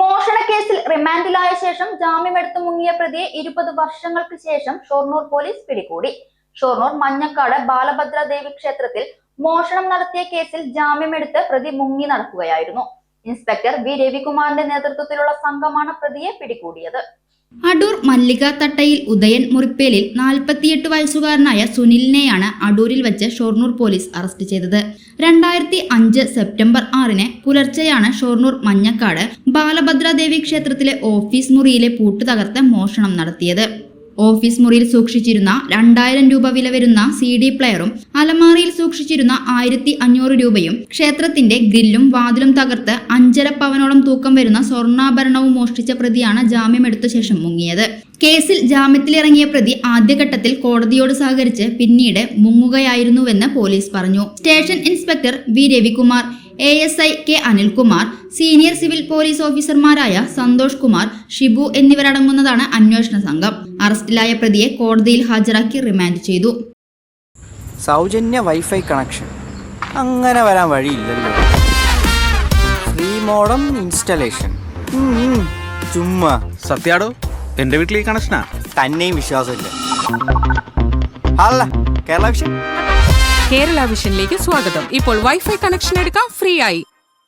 മോഷണ കേസിൽ റിമാൻഡിലായ ശേഷം ജാമ്യമെടുത്ത് മുങ്ങിയ പ്രതിയെ ഇരുപത് വർഷങ്ങൾക്ക് ശേഷം ഷൊർണൂർ പോലീസ് പിടികൂടി. ഷൊർണൂർ മഞ്ഞക്കാട് ബാലഭദ്ര ദേവി ക്ഷേത്രത്തിൽ മോഷണം നടത്തിയ കേസിൽ ജാമ്യമെടുത്ത് പ്രതി മുങ്ങി നടക്കുകയായിരുന്നു. ഇൻസ്പെക്ടർ വി രവികുമാറിന്റെ നേതൃത്വത്തിലുള്ള സംഘമാണ് പ്രതിയെ പിടികൂടിയത്. അടൂർ മല്ലിക തട്ടയിൽ ഉദയൻ മുറിപ്പേലിൽ നാൽപ്പത്തിയെട്ട് വയസ്സുകാരനായ സുനിലിനെയാണ് അടൂരിൽ വെച്ച് ഷൊർണൂർ പോലീസ് അറസ്റ്റ് ചെയ്തത്. രണ്ടായിരത്തി അഞ്ച് സെപ്റ്റംബർ ആറിന് പുലർച്ചെയാണ് ഷൊർണൂർ മഞ്ഞക്കാട് ബാലഭദ്രാദേവി ക്ഷേത്രത്തിലെ ഓഫീസ് മുറിയിലെ പൂട്ട് തകർത്ത് മോഷണം നടത്തിയത്. ഓഫീസ് മുറിയിൽ സൂക്ഷിച്ചിരുന്ന രണ്ടായിരം രൂപ വില വരുന്ന സി ഡി പ്ലെയറും അലമാറിയിൽ സൂക്ഷിച്ചിരുന്ന ആയിരത്തി അഞ്ഞൂറ് രൂപയും ക്ഷേത്രത്തിന്റെ ഗ്രില്ലും വാതിലും തകർത്ത് അഞ്ചര പവനോളം തൂക്കം വരുന്ന സ്വർണാഭരണവും മോഷ്ടിച്ച പ്രതിയാണ് ജാമ്യമെടുത്ത ശേഷം മുങ്ങിയത്. കേസിൽ ജാമ്യത്തിലിറങ്ങിയ പ്രതി ആദ്യഘട്ടത്തിൽ കോടതിയോട് സഹകരിച്ച് പിന്നീട് മുങ്ങുകയായിരുന്നുവെന്ന് പോലീസ് പറഞ്ഞു. Station inspector V Ravikumar A S I K Anilkumar senior civil police ഓഫീസർമാരായ സന്തോഷ് കുമാർ ഷിബു എന്നിവരടങ്ങുന്നതാണ് അന്വേഷണ സംഘം. അറസ്റ്റിലായ പ്രതിയെ കോടതിയിൽ ഹാജരാക്കി റിമാൻഡ് ചെയ്തു. സൗജന്യ വൈഫൈ കണക്ഷൻ. അങ്ങനെ വരാൻ വഴിയില്ലല്ലോ. ഫ്രീ മോഡം ഇൻസ്റ്റലേഷൻ ചുമ്മാ. സത്യാടോ എന്റെ വീട്ടിൽ ഈ കണക്ഷനാ? തന്നെയും വിശ്വാസമില്ല. അല്ല കേരള വിഷൻ. കേരള വിഷനിലേക്ക് സ്വാഗതം. ഇപ്പോൾ വൈഫൈ കണക്ഷൻ എടുക്കാം ഫ്രീ ആയി.